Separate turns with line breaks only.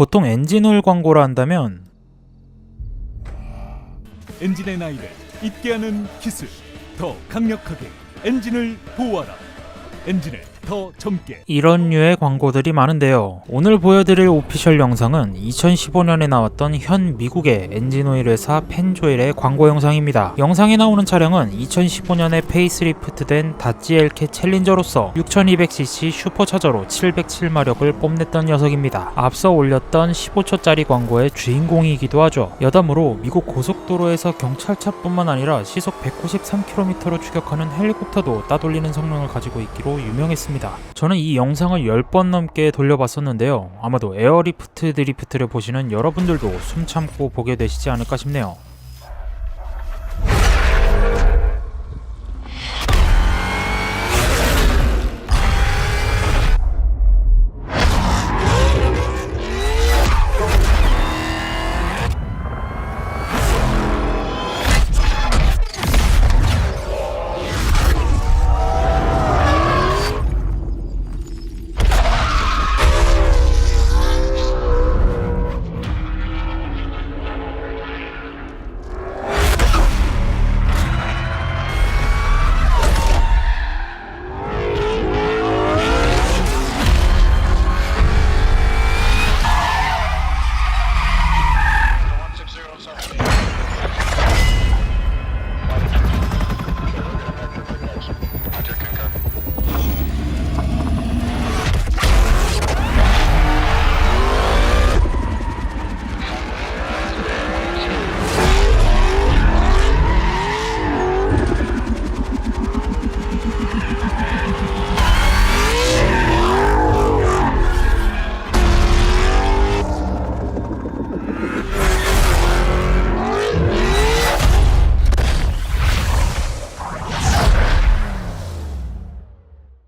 보통 엔진오일 광고를 한다면
엔진의 나이를 잊게 하는 기술. 더 강력하게 엔진을 보호하라. 엔진을 더 젊게
이런 류의 광고들이 많은데요. 오늘 보여드릴 오피셜 영상은 2015년에 나왔던 현 미국의 엔진오일 회사 펜조일의 광고 영상입니다. 영상에 나오는 차량은 2015년에 페이스리프트된 다찌 엘케 챌린저로서 6200cc 슈퍼차저로 707마력을 뽐냈던 녀석입니다. 앞서 올렸던 15초짜리 광고의 주인공이기도 하죠. 여담으로 미국 고속도로에서 경찰차뿐만 아니라 시속 193km로 추격하는 헬리콥터도 따돌리는 성능을 가지고 있기로 유명했 습니다. 저는 이 영상을 10번 넘게 돌려봤었는데요. 아마도 에어리프트 드리프트를 보시는 여러분들도 숨 참고 보게 되시지 않을까 싶네요.